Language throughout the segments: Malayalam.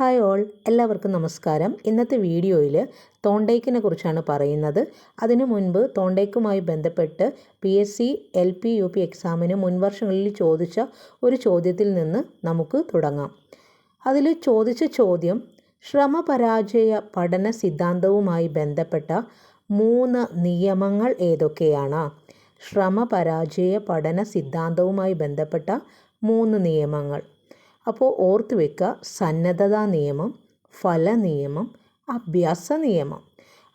ഹായ് ഓൾ എല്ലാവർക്കും നമസ്കാരം. ഇന്നത്തെ വീഡിയോയിൽ തോണ്ടേക്കിനെ കുറിച്ചാണ് പറയുന്നത്. അതിനു മുൻപ് തോണ്ടേക്കുമായി ബന്ധപ്പെട്ട് P S C L P U P എക്സാമിന് മുൻവർഷങ്ങളിൽ ചോദിച്ച ഒരു ചോദ്യത്തിൽ നിന്ന് നമുക്ക് തുടങ്ങാം. അതിൽ ചോദിച്ച ചോദ്യം ശ്രമപരാജയ പഠന സിദ്ധാന്തവുമായി ബന്ധപ്പെട്ട മൂന്ന് നിയമങ്ങൾ ഏതൊക്കെയാണ്? ശ്രമപരാജയ പഠന സിദ്ധാന്തവുമായി ബന്ധപ്പെട്ട മൂന്ന് നിയമങ്ങൾ. അപ്പോൾ ഓർത്ത് വെക്കുക സന്നദ്ധതാ നിയമം ഫല നിയമം അഭ്യാസ നിയമം.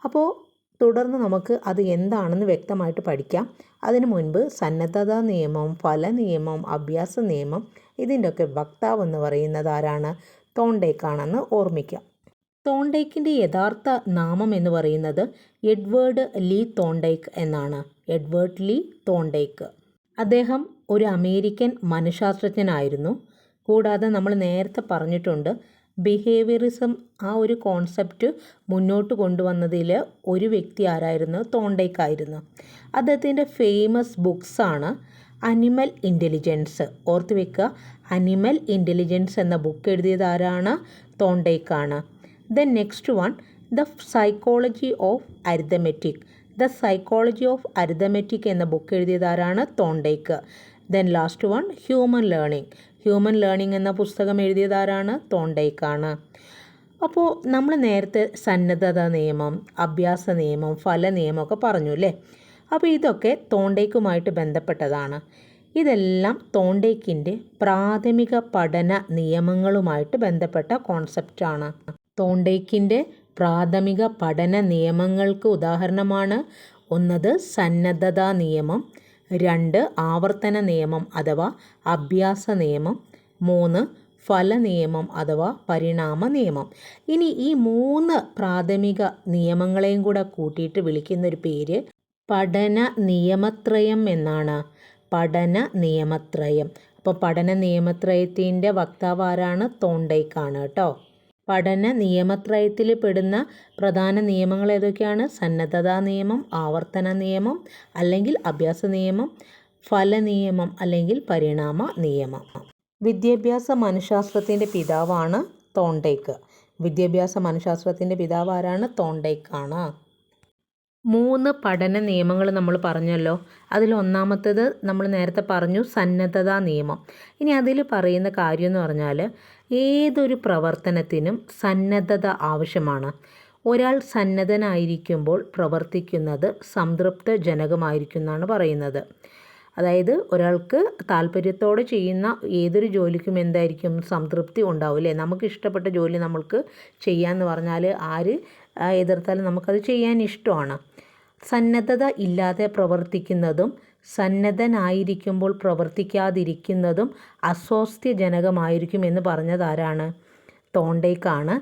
അപ്പോൾ തുടർന്ന് നമുക്ക് അത് എന്താണെന്ന് വ്യക്തമായിട്ട് പഠിക്കാം. അതിനു മുൻപ് സന്നദ്ധതാ നിയമം ഫല നിയമം അഭ്യാസ നിയമം ഇതിന്റെയൊക്കെ വക്താവ് എന്ന് പറയുന്നത് ആരാണ്? തോണ്ടേക്കാണെന്ന് ഓർമ്മിക്കാം. തോണ്ടേക്കിന്റെ യഥാർത്ഥ നാമം എന്ന് പറയുന്നത് എഡ്വേർഡ് ലീ തോണ്ടേക്ക് എന്നാണ്. Edward Lee Thorndike. അദ്ദേഹം ഒരു അമേരിക്കൻ മനഃശാസ്ത്രജ്ഞനായിരുന്നു. കൂടാതെ നമ്മൾ നേരത്തെ പറഞ്ഞിട്ടുണ്ട് ബിഹേവിയറിസം ആ ഒരു കോൺസെപ്റ്റ് മുന്നോട്ട് കൊണ്ടുവന്നതിൽ ഒരു വ്യക്തി ആരായിരുന്നു? തോണ്ടേക്കായിരുന്നു അദ്ദേഹത്തിന്റെ ഫേമസ് ബുക്സാണ് അനിമൽ ഇന്റലിജൻസ് ഓർത്ത് വെക്കുക അനിമൽ ഇന്റലിജൻസ് എന്ന ബുക്ക് എഴുതിയത് ആരാണ്? തോണ്ടേക്കാണ് then next one the psychology of arithmetic the psychology of arithmetic എന്ന ബുക്ക് എഴുതിയത് ആരാണ്? Thorndike then last one human learning human learning എന്ന പുസ്തകം എഴുതിയതാരാണ്? തോണ്ടേക്കാണ്. അപ്പോൾ നമ്മൾ നേരത്തെ സന്നദ്ധത നിയമം അഭ്യാസ നിയമം ഫല നിയമം ഒക്കെ പറഞ്ഞു അല്ലേ? അപ്പോൾ ഇതൊക്കെ തോണ്ടേക്കുമായിട്ട് ബന്ധപ്പെട്ടതാണ്. ഇതെല്ലാം തോണ്ടേക്കിന്റെ പ്രാഥമിക പഠന നിയമങ്ങളുമായിട്ട് ബന്ധപ്പെട്ട കോൺസെപ്റ്റാണ് തോണ്ടേക്കിന്റെ പ്രാഥമിക പഠന നിയമങ്ങൾക്ക് ഉദാഹരണമാണ് ഒന്നത് സന്നദ്ധതാ നിയമം രണ്ട് ആവർത്തന നിയമം അഥവാ അഭ്യാസ നിയമം. മൂന്ന് ഫല നിയമം അഥവാ പരിണാമ നിയമം. ഇനി ഈ മൂന്ന് പ്രാഥമിക നിയമങ്ങളെയും കൂടെ കൂട്ടിയിട്ട് വിളിക്കുന്നൊരു പേര് പഠന നിയമത്രയം എന്നാണ്. പഠന നിയമത്രയം. അപ്പോൾ പഠന നിയമത്രയത്തിന്റെ വക്താവ് ആരാണ്? തോണ്ടൈക്കാണ് കേട്ടോ. പഠന നിയമത്രയത്തിൽ പെടുന്ന പ്രധാന നിയമങ്ങൾ ഏതൊക്കെയാണ്? സന്നദ്ധതാ നിയമം ആവർത്തന നിയമം അല്ലെങ്കിൽ അഭ്യാസ നിയമം ഫല നിയമം അല്ലെങ്കിൽ പരിണാമ നിയമം. വിദ്യാഭ്യാസ മനഃശാസ്ത്രത്തിന്റെ പിതാവാണ് തോണ്ടേക്ക്. വിദ്യാഭ്യാസ മനഃശാസ്ത്രത്തിന്റെ പിതാവ് ആരാണ് തോണ്ടേക്കാണ്. മൂന്ന് പഠന നിയമങ്ങൾ നമ്മൾ പറഞ്ഞല്ലോ. അതിൽ ഒന്നാമത്തേത് നമ്മൾ നേരത്തെ പറഞ്ഞു സന്നദ്ധതാ നിയമം. ഇനി അതിൽ പറയുന്ന കാര്യം എന്ന് പറഞ്ഞാൽ ഏതൊരു പ്രവർത്തനത്തിനും സന്നദ്ധത ആവശ്യമാണ്. ഒരാൾ സന്നദ്ധനായിരിക്കുമ്പോൾ പ്രവർത്തിക്കുന്നത് സംതൃപ്തജനകമായിരിക്കും എന്നാണ് പറയുന്നത്. അതായത് ഒരാൾക്ക് താല്പര്യത്തോടെ ചെയ്യുന്ന ഏതൊരു ജോലിക്കും എന്തായിരിക്കും സംതൃപ്തി ഉണ്ടാവും അല്ലേ നമുക്ക് ഇഷ്ടപ്പെട്ട ജോലി നമ്മൾക്ക് ചെയ്യാമെന്ന് പറഞ്ഞാൽ ആര് എതിർത്താലും നമുക്കത് ചെയ്യാൻ ഇഷ്ടമാണ്. സന്നദ്ധത ഇല്ലാതെ പ്രവർത്തിക്കുന്നതും സന്നദ്ധനായിരിക്കുമ്പോൾ പ്രവർത്തിക്കാതിരിക്കുന്നതും അസ്വാസ്ഥ്യജനകമായിരിക്കും എന്ന് പറഞ്ഞതാരാണ് തോണ്ടേക്കാണ്.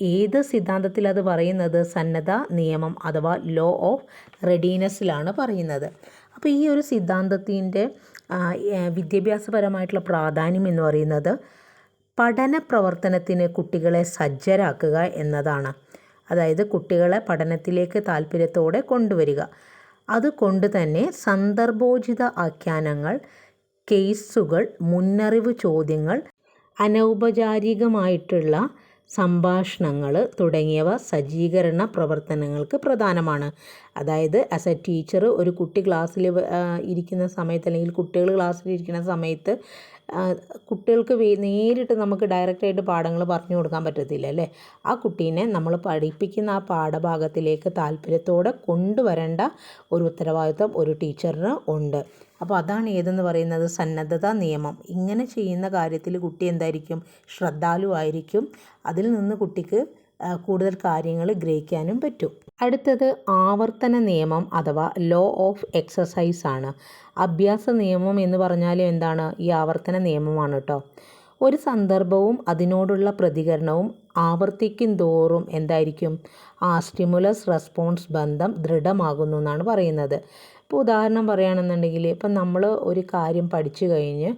ഏത് സിദ്ധാന്തത്തിൽ അത് പറയുന്നത്? സന്നദ്ധ നിയമം അഥവാ ലോ ഓഫ് റെഡീനെസ്സിലാണ് പറയുന്നത്. അപ്പോൾ ഈ ഒരു സിദ്ധാന്തത്തിന്റെ വിദ്യാഭ്യാസപരമായിട്ടുള്ള പ്രാധാന്യം എന്ന് പറയുന്നത് പഠന പ്രവർത്തനത്തിന് കുട്ടികളെ സജ്ജരാക്കുക എന്നതാണ്. അതായത് കുട്ടികളെ പഠനത്തിലേക്ക് താല്പര്യത്തോടെ കൊണ്ടുവരിക. അതുകൊണ്ട് തന്നെ സന്ദർഭോചിത ആഖ്യാനങ്ങൾ കേസുകൾ മുന്നറിവ് ചോദ്യങ്ങൾ അനൗപചാരികമായിട്ടുള്ള സംഭാഷണങ്ങൾ തുടങ്ങിയവ സജ്ജീകരണ പ്രവർത്തനങ്ങൾക്ക് പ്രധാനമാണ്. അതായത് ആസ് എ ടീച്ചർ ഒരു കുട്ടി ക്ലാസ്സിൽ ഇരിക്കുന്ന സമയത്ത് അല്ലെങ്കിൽ കുട്ടികൾ ക്ലാസ്സിൽ ഇരിക്കുന്ന സമയത്ത് കുട്ടികൾക്ക് നേരിട്ട് നമുക്ക് ഡയറക്റ്റായിട്ട് പാഠങ്ങൾ പറഞ്ഞു കൊടുക്കാൻ പറ്റത്തില്ല അല്ലേ? ആ കുട്ടീനെ നമ്മൾ പഠിപ്പിക്കുന്ന ആ പാഠഭാഗത്തിലേക്ക് താല്പര്യത്തോടെ കൊണ്ടുവരേണ്ട ഒരു ഉത്തരവാദിത്വം ഒരു ടീച്ചറിന് ഉണ്ട്. അപ്പോൾ അതാണ് ഏതെന്ന് പറയുന്നത്? സന്നദ്ധത നിയമം. ഇങ്ങനെ ചെയ്യുന്ന കാര്യത്തിൽ കുട്ടി എന്തായിരിക്കും? ശ്രദ്ധാലുവായിരിക്കും. അതിൽ നിന്ന് കുട്ടിക്ക് കൂടുതൽ കാര്യങ്ങൾ ഗ്രഹിക്കാനും പറ്റും. അടുത്തത് ആവർത്തന നിയമം അഥവാ ലോ ഓഫ് എക്സസൈസ് ആണ്. അഭ്യാസ നിയമം എന്ന് പറഞ്ഞാൽ എന്താണ്? ഈ ആവർത്തന നിയമമാണ് കേട്ടോ ഒരു സന്ദർഭവും അതിനോടുള്ള പ്രതികരണവും ആവർത്തിക്കും തോറും എന്തായിരിക്കും? ആ സ്റ്റിമുലസ് റെസ്പോൺസ് ബന്ധം ദൃഢമാകുന്നു എന്നാണ് പറയുന്നത്. ഇപ്പോൾ ഉദാഹരണം പറയുകയാണെന്നുണ്ടെങ്കിൽ ഇപ്പം നമ്മൾ ഒരു കാര്യം പഠിച്ചു കഴിഞ്ഞ്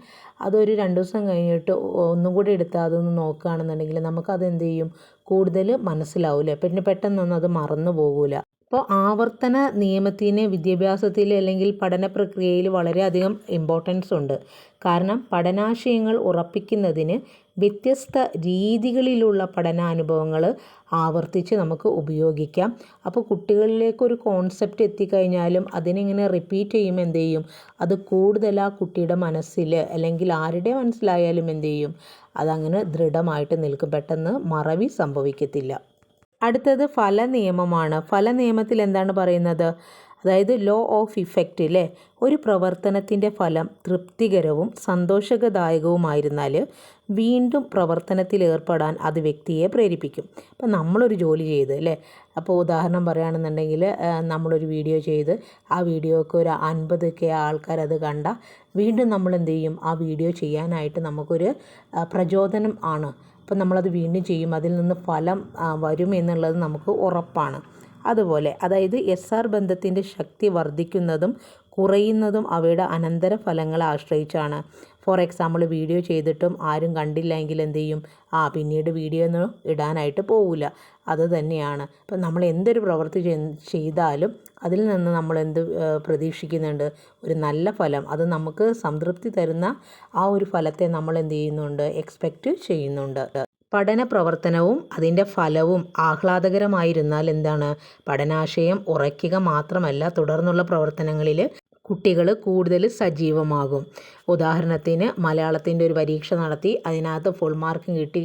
അതൊരു രണ്ട് ദിവസം കഴിഞ്ഞിട്ട് ഒന്നും കൂടി എടുത്ത് അതൊന്ന് നോക്കുകയാണെന്നുണ്ടെങ്കിൽ നമുക്കത് എന്ത് ചെയ്യും? കൂടുതൽ മനസ്സിലാവില്ല? പിന്നെ പെട്ടെന്നൊന്നും അത് മറന്നു പോകില്ല അപ്പോൾ ആവർത്തന നിയമത്തിന് വിദ്യാഭ്യാസത്തിൽ അല്ലെങ്കിൽ പഠന പ്രക്രിയയിൽ വളരെയധികം ഇമ്പോർട്ടൻസ് ഉണ്ട്. കാരണം പഠനാശയങ്ങൾ ഉറപ്പിക്കുന്നതിന് വ്യത്യസ്ത രീതികളിലുള്ള പഠനാനുഭവങ്ങൾ ആവർത്തിച്ച് നമുക്ക് ഉപയോഗിക്കാം. അപ്പോൾ കുട്ടികളിലേക്ക് ഒരു കോൺസെപ്റ്റ് എത്തിക്കഴിഞ്ഞാലും അതിനിങ്ങനെ റിപ്പീറ്റ് ചെയ്യുമ്പോൾ എന്ത് ചെയ്യും? അത് കൂടുതൽ ആ കുട്ടിയുടെ മനസ്സിൽ അല്ലെങ്കിൽ ആരുടെ മനസ്സിലായാലും എന്ത് ചെയ്യും? അതങ്ങനെ ദൃഢമായിട്ട് നിൽക്കും. പെട്ടെന്ന് മറവി സംഭവിക്കത്തില്ല. അടുത്തത് ഫല നിയമമാണ് ഫല നിയമത്തിൽ എന്താണ് പറയുന്നത്? അതായത് ലോ ഓഫ് ഇഫക്റ്റ് അല്ലേ ഒരു പ്രവർത്തനത്തിന്റെ ഫലം തൃപ്തികരവും സന്തോഷകദായകവുമായിരുന്നാൽ വീണ്ടും പ്രവർത്തനത്തിൽ ഏർപ്പെടാൻ അത് വ്യക്തിയെ പ്രേരിപ്പിക്കും. അപ്പം നമ്മളൊരു ജോലി ചെയ്ത് അല്ലേ അപ്പോൾ ഉദാഹരണം പറയുകയാണെന്നുണ്ടെങ്കിൽ നമ്മളൊരു വീഡിയോ ചെയ്ത് ആ വീഡിയോക്ക് ഒരു അൻപത് കെ ആൾക്കാർ അത് കണ്ട വീണ്ടും നമ്മൾ എന്ത് ചെയ്യും? ആ വീഡിയോ ചെയ്യാനായിട്ട് നമുക്കൊരു പ്രചോദനം ആണ്. അപ്പം നമ്മളത് വീണ്ടും ചെയ്യും. അതിൽ നിന്ന് ഫലം വരും എന്നുള്ളത് നമുക്ക് ഉറപ്പാണ്. അതുപോലെ അതായത് എസ് ആർ ബന്ധത്തിന്റെ ശക്തി വർദ്ധിക്കുന്നതും കുറയുന്നതും അവയുടെ അനന്തര ഫലങ്ങളെ ആശ്രയിച്ചാണ്. ഫോർ എക്സാമ്പിൾ വീഡിയോ ചെയ്തിട്ടും ആരും കണ്ടില്ലെങ്കിൽ എന്ത് ചെയ്യും? ആ പിന്നീട് വീഡിയോ ഒന്നും ഇടാനായിട്ട് പോവില്ല അത് തന്നെയാണ്. അപ്പം നമ്മൾ എന്തൊരു പ്രവൃത്തി ചെയ്താലും അതിൽ നിന്ന് നമ്മൾ എന്ത് പ്രതീക്ഷിക്കുന്നുണ്ട്? ഒരു നല്ല ഫലം. അത് നമുക്ക് സംതൃപ്തി തരുന്ന ആ ഒരു ഫലത്തെ നമ്മൾ എന്ത് ചെയ്യുന്നുണ്ട്? എക്സ്പെക്റ്റ് ചെയ്യുന്നുണ്ട്. പഠന പ്രവർത്തനവും അതിന്റെ ഫലവും ആഹ്ലാദകരമായിരുന്നാൽ എന്താണ്? പഠനാശയം ഉറയ്ക്കുക മാത്രമല്ല തുടർന്നുള്ള പ്രവർത്തനങ്ങളിൽ കുട്ടികൾ കൂടുതൽ സജീവമാകും. ഉദാഹരണത്തിന് മലയാളത്തിന്റെ ഒരു പരീക്ഷ നടത്തി അതിനകത്ത് ഫുൾ മാർക്ക് കിട്ടി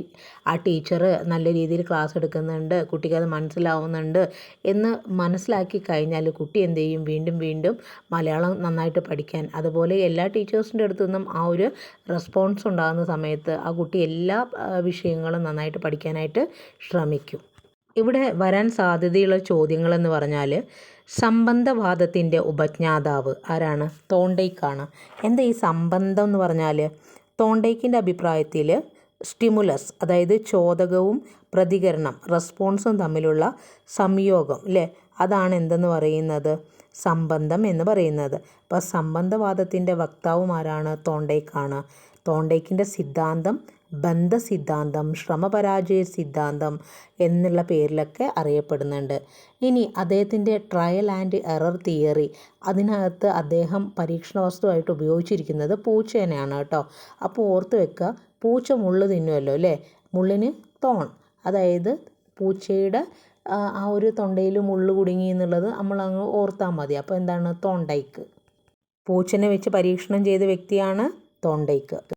ആ ടീച്ചർ നല്ല രീതിയിൽ ക്ലാസ് എടുക്കുന്നുണ്ട് കുട്ടിക്ക് അത് മനസ്സിലാവുന്നുണ്ട് എന്ന് മനസ്സിലാക്കി കഴിഞ്ഞാൽ കുട്ടി എന്ത് ചെയ്യും? വീണ്ടും വീണ്ടും മലയാളം നന്നായിട്ട് പഠിക്കാൻ. അതുപോലെ എല്ലാ ടീച്ചേഴ്സിന്റെ അടുത്തു നിന്നും ആ ഒരു റെസ്പോൺസ് ഉണ്ടാകുന്ന സമയത്ത് ആ കുട്ടി എല്ലാ വിഷയങ്ങളും നന്നായിട്ട് പഠിക്കാനായിട്ട് ശ്രമിക്കും. ഇവിടെ വരാൻ സാധ്യതയുള്ള ചോദ്യങ്ങളെന്ന് പറഞ്ഞാൽ സംബന്ധവാദത്തിന്റെ ഉപജ്ഞാതാവ് ആരാണ്? തോണ്ടയ്ക്കാണ് എന്താ ഈ സംബന്ധം എന്ന് പറഞ്ഞാൽ? തോണ്ടയ്ക്കിന്റെ അഭിപ്രായത്തിൽ സ്റ്റിമുലസ് അതായത് ചോദകവും പ്രതികരണം റെസ്പോൺസും തമ്മിലുള്ള സംയോഗം അല്ലേ അതാണ് എന്തെന്ന് പറയുന്നത്? സംബന്ധം എന്ന് പറയുന്നത്. അപ്പോൾ സംബന്ധവാദത്തിന്റെ വക്താവും ആരാണ്? തോണ്ടയ്ക്കാണ് തോണ്ടയ്ക്കിന്റെ സിദ്ധാന്തം ബന്ധസിദ്ധാന്തം ശ്രമപരാജയ സിദ്ധാന്തം എന്നുള്ള പേരിലൊക്കെ അറിയപ്പെടുന്നുണ്ട്. ഇനി അദ്ദേഹത്തിന്റെ ട്രയൽ ആൻഡ് എറർ തിയറി അതിനകത്ത് അദ്ദേഹം പരീക്ഷണ വസ്തുവായിട്ട് ഉപയോഗിച്ചിരിക്കുന്നത് പൂച്ചേനെയാണ് കേട്ടോ. അപ്പോൾ ഓർത്ത് വെക്കുക പൂച്ച മുള്ളു തിന്നുമല്ലോ അല്ലേ? മുള്ളിന് തോൺ. അതായത് പൂച്ചയുടെ ആ ഒരു തൊണ്ടയിൽ മുള്ള് കുടുങ്ങി എന്നുള്ളത് നമ്മൾ അങ്ങ് ഓർത്താൽ മതി. അപ്പോൾ എന്താണ്? തോണ്ടൈക്ക്. പൂച്ചനെ വെച്ച് പരീക്ഷണം ചെയ്ത വ്യക്തിയാണ് തോണ്ടൈക്ക്.